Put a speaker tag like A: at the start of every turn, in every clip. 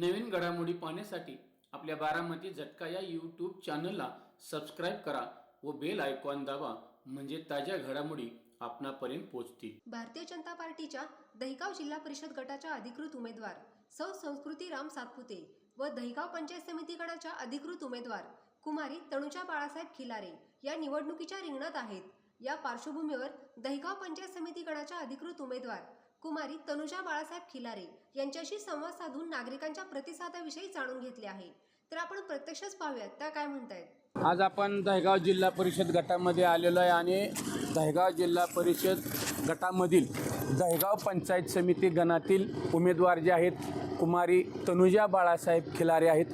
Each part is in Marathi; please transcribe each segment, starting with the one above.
A: नवीन घडामोडी पाहण्यासाठी आपल्या बारामती झटका या यूट्यूब चॅनलला सबस्क्राईब करा व बेल आयकॉन दाबा म्हणजे ताज्या घडामोडी आपणापर्यंत पोहोचतील.
B: भारतीय जनता पार्टीच्या दहिगाव जिल्हा परिषद गटाच्या अधिकृत उमेदवार सौ संस्कृती राम सातपुते व दहिगाव पंचायत समिती गटाच्या अधिकृत उमेदवार कुमारी तणुजा बाळासाहेब खिलारे या निवडणुकीच्या रिंगणात आहेत. या पार्श्वभूमीवर दहिगाव पंचायत समिती गटाच्या अधिकृत उमेदवार कुमारी तनुजा बाळासाहेब खिलारे यांच्याशी संवाद साधून नागरिकांच्या प्रतिसादाविषयी जाणून घेतले आहे. तर आपण प्रत्यक्षच पाहूयात त्या काय म्हणतायत?
A: आज आपण दहगाव जिल्हा परिषद गटामध्ये आलेलो आहे आणि दहगाव जिल्हा परिषद गटामधील दहगाव पंचायत समिती गणातील उमेदवार जे आहेत कुमारी तनुजा बाळासाहेब खिलारे आहेत.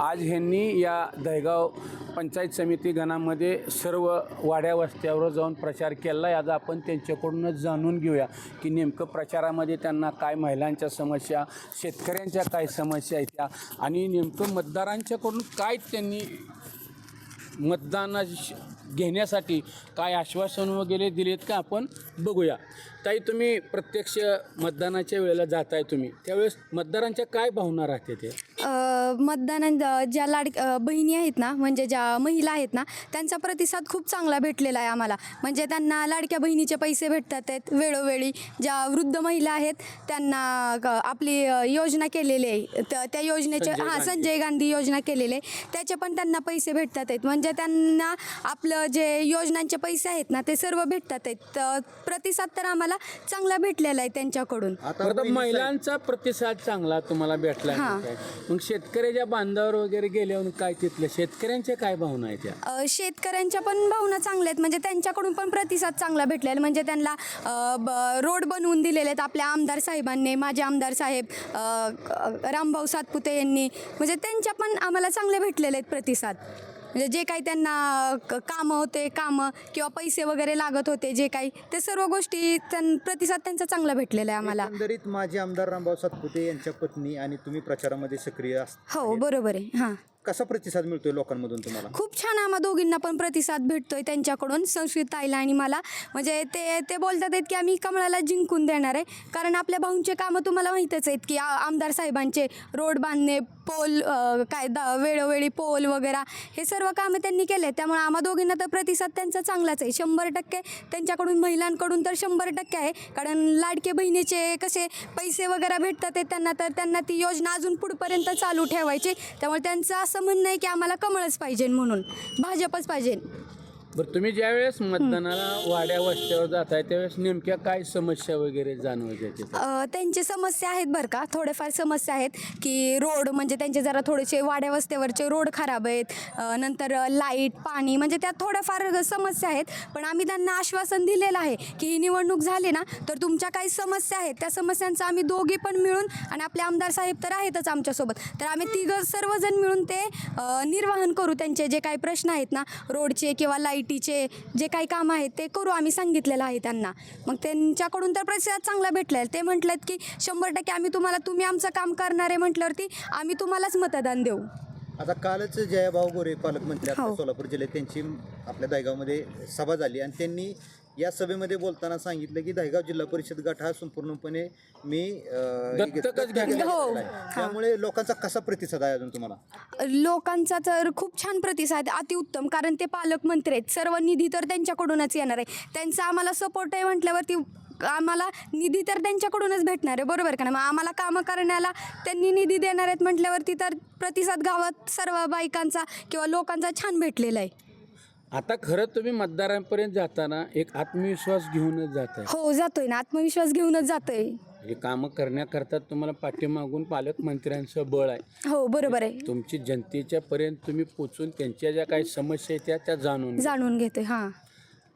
A: आज ह्यांनी या दहगाव पंचायत समिती गणामध्ये सर्व वाड्या वस्त्यावर जाऊन प्रचार केला आहे. आज आपण त्यांच्याकडूनच जाणून घेऊया की नेमकं प्रचारामध्ये त्यांना काय महिलांच्या समस्या शेतकऱ्यांच्या काय समस्या आहेत त्या आणि नेमकं मतदारांच्याकडून काय त्यांनी मतदाना घेण्यासाठी काय आश्वासन वगैरे दिलेत का आपण? बघूया. ताई तुम्ही प्रत्यक्ष मतदानाच्या वेळेला जाताय तुम्ही. त्यावेळेस मतदारांच्या काय भावना राहते ते?
C: अ, मतदाना ज्या लाड अ, बहिणी आहेत ना म्हणजे ज्या महिला आहेत ना त्यांचा प्रतिसाद खूप चांगला भेटलेला आहे आम्हाला. म्हणजे त्यांना लाडक्या बहिणीचे पैसे भेटतात आहेत वेळोवेळी. ज्या वृद्ध महिला आहेत त्यांना आपली अ, योजना केलेली आहे. त- त्या योजनेचे
A: संजय
C: हां
A: गांधी.
C: संजय गांधी योजना केलेली आहे. त्याचे पण त्यांना पैसे भेटतात आहेत. म्हणजे त्यांना आपलं जे योजनांचे पैसे आहेत ना ते सर्व भेटतात आहेत. प्रतिसाद तर आम्हाला चांगला भेटलेला आहे त्यांच्याकडून.
A: बरं, महिलांचा प्रतिसाद चांगला तुम्हाला भेटला
C: हां.
A: काय मग शेतकऱ्याच्या बांधावर वगैरे गेल्यावर काय तिथलं? शेतकऱ्यांच्या काय भावना आहेत त्या
C: अ, शेतकऱ्यांच्या पण भावना चांगल्या आहेत. म्हणजे त्यांच्याकडून पण प्रतिसाद चांगला भेटलेला आहे. म्हणजे त्यांना अ, ब- रोड बनवून दिलेले आहेत आपल्या आमदार साहेबांनी माझे आमदार साहेब अ, क- रामभाऊ सातपुते यांनी. म्हणजे त्यांच्या पण आम्हाला चांगले भेटलेले आहेत प्रतिसाद. म्हणजे जे काही त्यांना क- कामं होते कामं किंवा पैसे वगैरे लागत होते जे काही ते सर्व गोष्टी त्यां प्रतिसाद त्यांचा चांगला भेटलेला आहे आम्हाला.
D: एकंदरीत माजी आमदार रामभाऊ सातपुते यांच्या पत्नी आणि तुम्ही प्रचारामध्ये सक्रिय आस-
C: हो बरोबर आहे. हां.
D: कसा प्रतिसाद मिळतोय लोकांमधून तुम्हाला?
C: खूप छान आम्हा दोघींना पण प्रतिसाद भेटतोय त्यांच्याकडून संस्कृत ताईला आणि मला. म्हणजे ते ते बोलतात आहेत की आम्ही कमळाला जिंकून देणार आहे. कारण आपल्या भाऊंचे कामं तुम्हाला माहीतच आहेत की आ- आमदार साहेबांचे रोड बांधणे पोल अ, काय द वेळोवेळी पोल वगैरे हे सर्व कामं त्यांनी केले त्यामुळे आम्हा दोघींना तर प्रतिसाद त्यांचा चांगलाच आहे. शंभर टक्के त्यांच्याकडून महिलांकडून तर शंभर टक्के आहे. कारण लाडके बहिणीचे कसे पैसे वगैरे भेटतात आहेत त्यांना तर त्यांना ती योजना अजून पुढपर्यंत चालू ठेवायची. त्यामुळे त्यांचा असं म्हणणं आहे की आम्हाला कमळच पाहिजे म्हणून भाजपच पाहिजे.
A: बरं तुम्ही ज्यावेळेस मतदानाला वाड्या वस्त्यावर जाताय त्यावेळेस नेमक्या काय समस्या वगैरे जाणवायच्या तिथं?
C: अ, त्यांची समस्या आहेत बरं का. थोडेफार समस्या आहेत की रोड म्हणजे त्यांचे जरा थोडेसे वाड्या वस्त्यावरचे रोड खराब आहेत. अ, नंतर लाइट पाणी म्हणजे त्यात थोड्याफार समस्या आहेत. पण आम्ही त्यांना आश्वासन दिलेलं आहे की ही निवडणूक झाली ना तर तुमच्या काही समस्या आहेत. त्या समस्यांचं आम्ही दोघी पण मिळून आणि आपले आमदार साहेब तर आहेतच आमच्यासोबत. तर आम्ही तिघं सर्वजण मिळून ते अ, निर्वाहन करू त्यांचे जे काही प्रश्न आहेत ना रोडचे किंवा लाइट लाईटीचे जे काही कामं आहेत ते करू आम्ही सांगितलेलं आहे त्यांना. मग त्यांच्याकडून तर प्रतिसाद चांगला भेटला आहे. ते म्हटलेत की शंभर टक्के आम्ही तुम्हाला तुम्ही आमचं काम करणार आहे म्हटल्यावरती आम्ही तुम्हालाच मतदान देऊ.
D: आता कालच जयाभाऊ गोरे पालकमंत्री आपल्या
C: हो.
D: सोलापूर जिल्ह्यात त्यांची आपल्या दहेगावमध्ये सभा झाली आणि त्यांनी या सभेमध्ये बोलताना सांगितलं की दहेगाव जिल्हा परिषद गट हा संपूर्णपणे मी अं. घेतलेला
C: हो.
D: आहे. त्यामुळे लोकांचा कसा प्रतिसाद आहे अजून तुम्हाला
C: लोकांचा तर खूप छान प्रतिसाद अतिउत्तम कारण ते पालकमंत्री आहेत सर्व निधी तर त्यांच्याकडूनच येणार आहे त्यांचा आम्हाला सपोर्ट आहे म्हटल्यावरती आम्हाला निधी तर त्यांच्याकडूनच भेटणार आहे बरोबर का ना मग आम्हाला कामं करण्याला त्यांनी निधी देणार आहेत म्हटल्यावरती तर प्रतिसाद गावात सर्व बायकांचा किंवा लोकांचा छान भेटलेला आहे
A: आता खरं तुम्ही मतदारांपर्यंत जाताना एक आत्मविश्वास घेऊनच जात
C: हो जातोय ना. आत्मविश्वास घेऊनच जातोय.
A: हे कामं करण्याकरता तुम्हाला पाठीमागून पालकमंत्र्यांचं बळ आहे.
C: हो बरोबर आहे.
A: तुमची जनतेच्या पर्यंत तुम्ही पोचून त्यांच्या ज्या काही समस्या आहेत त्या त्या जाणून घ्या.
C: जाणून घेतोय हां.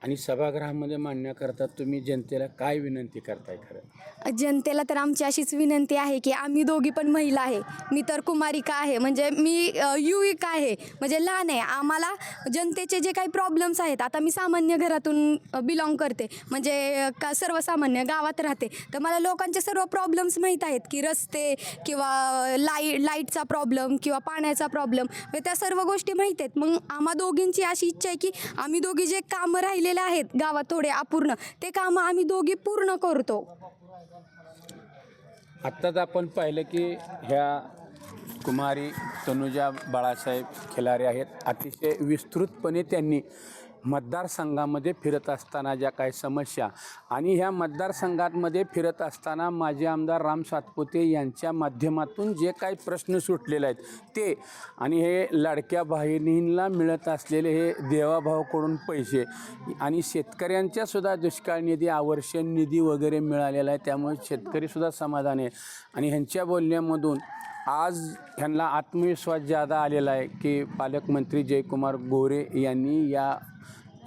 A: आणि सभागृहामध्ये मांडण्याकरता तुम्ही जनतेला काय विनंती करताय खरं?
C: जनतेला तर आमची अशीच विनंती आहे की आम्ही दोघी पण महिला आहे. मी तर कुमारिका आहे. म्हणजे मी अ, युविका आहे. म्हणजे लहान आहे. आम्हाला जनतेचे जे काही प्रॉब्लेम्स आहेत आता मी सामान्य घरातून बिलॉंग करते. म्हणजे अ, का सर्वसामान्य गावात राहते. तर मला लोकांचे सर्व प्रॉब्लेम्स माहीत आहेत की रस्ते किंवा लाई लाईटचा प्रॉब्लेम किंवा पाण्याचा प्रॉब्लेम म्हणजे त्या सर्व गोष्टी माहीत आहेत. मग आम्हा दोघींची अशी इच्छा आहे की आम्ही दोघी जे कामं राहिलेले आहेत गावात थोडे अपूर्ण. ते कामं आम्ही दोघी पूर्ण करतो.
A: आत्ताच आपण पाहिलं की ह्या कुमारी तनुजा बाळासाहेब खिलारे आहेत. अतिशय विस्तृतपणे त्यांनी मतदारसंघामध्ये फिरत असताना ज्या काही समस्या आणि ह्या मतदारसंघामध्ये फिरत असताना माझे आमदार राम सातपुते यांच्या माध्यमातून जे काही प्रश्न सुटलेले आहेत ते आणि हे लाडक्या बहिणींना मिळत असलेले हे देवाभावाकडून पैसे आणि शेतकऱ्यांच्या सुद्धा दुष्काळ निधी आवर्षण निधी वगैरे मिळालेला आहे. त्यामुळे शेतकरीसुद्धा समाधान आहे. आणि ह्यांच्या बोलण्यामधून आज ह्यांना आत्मविश्वास ज्यादा आलेला आहे की पालकमंत्री जयकुमार गोरे यांनी या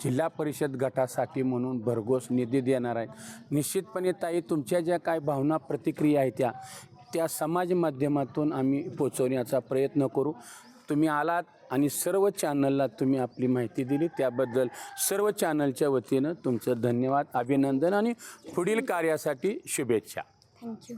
A: जिल्हा परिषद गटासाठी म्हणून भरघोस निधी देणार आहेत. निश्चितपणे ताई तुमच्या ज्या काय भावना प्रतिक्रिया आहेत त्या त्या समाज माध्यमातून आम्ही पोचवण्याचा प्रयत्न करू. तुम्ही आलात आणि सर्व चॅनलला तुम्ही आपली माहिती दिली. त्याबद्दल सर्व चॅनलच्या वतीनं तुमचं धन्यवाद अभिनंदन आणि पुढील कार्यासाठी शुभेच्छा.
C: थँक्यू